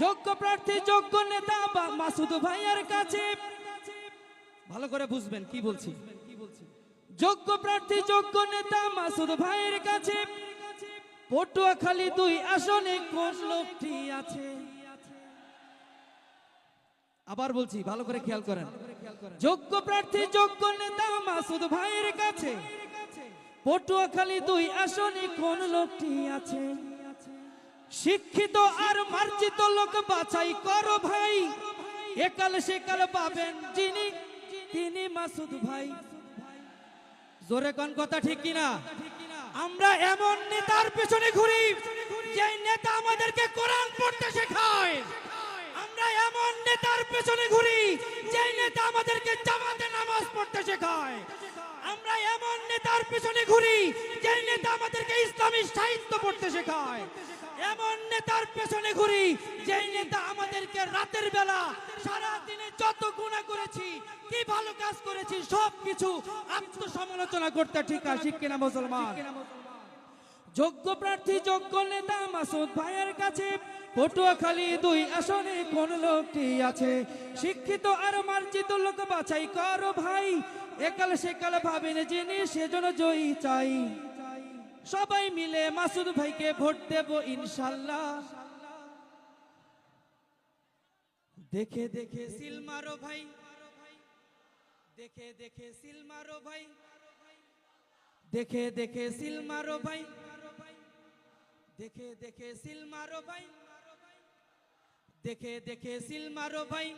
যোগ্য প্রার্থী, যোগ্য নেতা মাসুদ ভাইয়ের কাছে। ভালো করে বুঝবেন কি বলছি। যোগ্য প্রার্থী, যোগ্য নেতা মাসুদ ভাইয়ের কাছে। পটুয়াখালী দুই আসনে কোন লোকটি আছে? আবার বলছি, ভালো করে খেয়াল করেন। যোগ্য প্রার্থী, যোগ্য নেতা মাসুদ ভাইয়ের কাছে। পটুয়াখালী দুই আসনে কোন লোকটি আছে? শিক্ষিত আর মার্জিত লোক বাছাই করো ভাই। একাল সেকাল পাবেন যিনি, তিনি মাসুদ ভাই। জোরে কোন কথা ঠিক কিনা? আমরা এমন নেতার পেছনে ঘুরি যে নেতা আমাদেরকে কোরআন পড়তে শেখায়। আমরা এমন নেতার পেছনে ঘুরি যে নেতা আমাদেরকে জামাতে নামাজ পড়তে শেখায় আমরা এমন নেতার পেছনে ঘুরি যে নেতা আমাদেরকে ইসলামী সাহিত্য পড়তে শেখায়। এমন নেতার পেছনে ঘুরি, যেই নেতা আমাদেরকে রাতের বেলা সারা দিনে যত গুণা করেছি, কি ভালো কাজ করেছি, সব কিছু আত্মসমালোচনা করতে ঠিক আছে কিনা মুসলমান? যোগ্য প্রার্থী, যোগ্য নেতা মাসুদ ভাইয়ের কাছে পটুয়াখালী দুই আসনে কোন লোকটি আছে? শিক্ষিত আর মার্জিত লোক বাছাই করো ভাই। একাল সেকাল ভাবেন যিনি, সেজন্য জয়ী চাই। সবাই মিলে মাসুদ ভাইকে ভোট দেব ইনশাল্লাহ। দেখে দেখে সিল মারো ভাই। দেখে দেখে সিলমারো ভাই। দেখে দেখে সিলমারো ভাই। দেখে দেখে সিল মারো ভাই। দেখে দেখে সিল মারো ভাই।